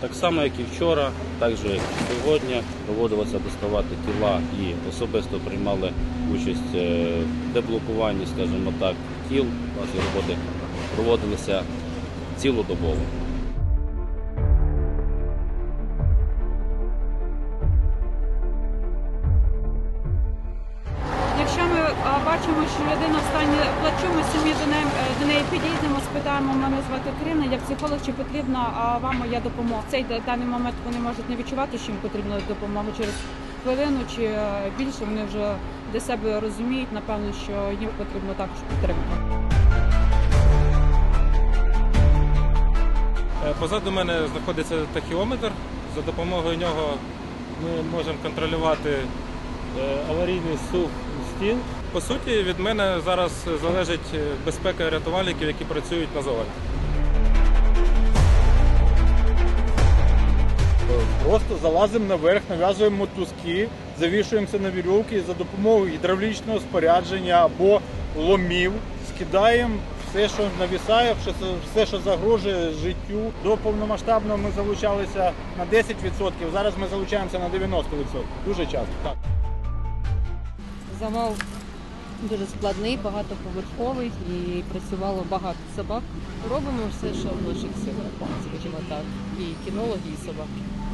Так само, як і вчора, так же як і сьогодні, доводилося доставати тіла і особисто приймали участь е, в деблокуванні, скажімо так, тіл. Наші роботи проводилися цілодобово. Бачимо, що людина в стані плачу, ми самі до неї, е, до неї підійдемо, спитаємо, мене звати Крина, як психолог, чи потрібна вам моя допомога. В цей даний момент вони можуть не відчувати, що їм потрібна допомога через хвилину чи е, більше. Вони вже для себе розуміють, напевно, що їм потрібно також підтримка. Е, Позаду мене знаходиться тахіометр. За допомогою нього ми можемо контролювати аварійний сух стін. По суті, від мене зараз залежить е, безпека рятувальників, які працюють на зоні. Просто залазимо наверх, нав'язуємо мотузки, завішуємося на вірьовки і за допомогою гідравлічного спорядження або ломів скидаємо все, що навісає, все, все, що загрожує життю. До повномасштабного ми залучалися на 10%, зараз ми залучаємося на 90%. Дуже часто. Так. Завал дуже складний, багатоповерховий і працювало багато собак. Робимо все, що в наших силах, скажімо так, і кінологи, і собаки.